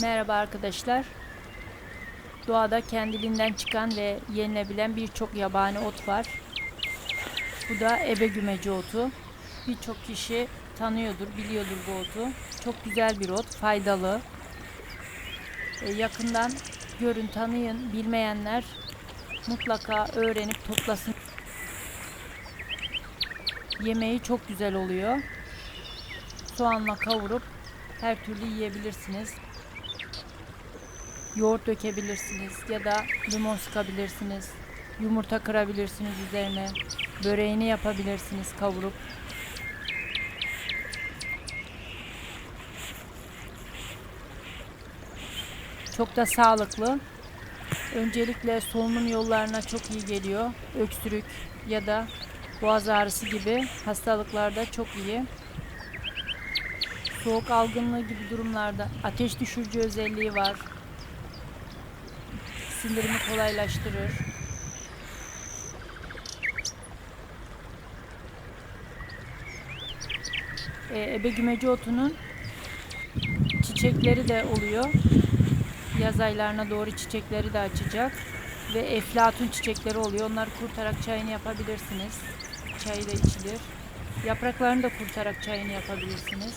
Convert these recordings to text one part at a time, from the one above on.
Merhaba arkadaşlar. Doğada kendiliğinden çıkan ve yenilebilen birçok yabani ot var. Bu da ebe gümeci otu. Birçok kişi tanıyordur, biliyordur bu otu. Çok güzel bir ot, faydalı. E, yakından görün, tanıyın. Bilmeyenler mutlaka öğrenip toplasın. Yemeği çok güzel oluyor. Soğanla kavurup her türlü yiyebilirsiniz. Yoğurt dökebilirsiniz ya da limon sıkabilirsiniz. Yumurta kırabilirsiniz üzerine. Böreğini yapabilirsiniz kavurup. Çok da sağlıklı. Öncelikle solunum yollarına çok iyi geliyor. Öksürük ya da boğaz ağrısı gibi hastalıklarda çok iyi. Soğuk algınlığı gibi durumlarda ateş düşürücü özelliği var. Sindirimi kolaylaştırır. Ee, ebe gümeci otunun çiçekleri de oluyor. Yaz aylarına doğru çiçekleri de açacak. Ve eflatun çiçekleri oluyor. Onları kurtarak çayını yapabilirsiniz. Çayı da içilir. Yapraklarını da kurtarak çayını yapabilirsiniz.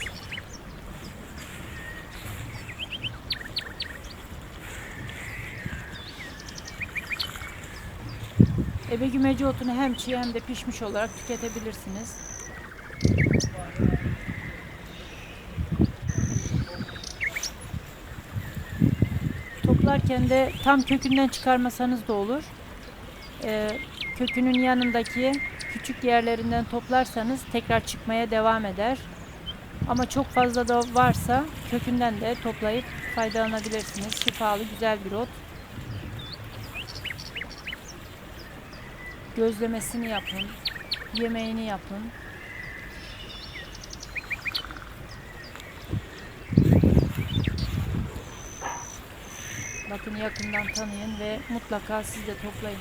Ebe gümeci otunu hem çiğ hem de pişmiş olarak tüketebilirsiniz. Toplarken de tam kökünden çıkarmasanız da olur. Ee, kökünün yanındaki küçük yerlerinden toplarsanız tekrar çıkmaya devam eder. Ama çok fazla da varsa kökünden de toplayıp faydalanabilirsiniz. Şifalı güzel bir ot. Gözlemesini yapın. Yemeğini yapın. Bakın yakından tanıyın ve mutlaka siz de toplayın.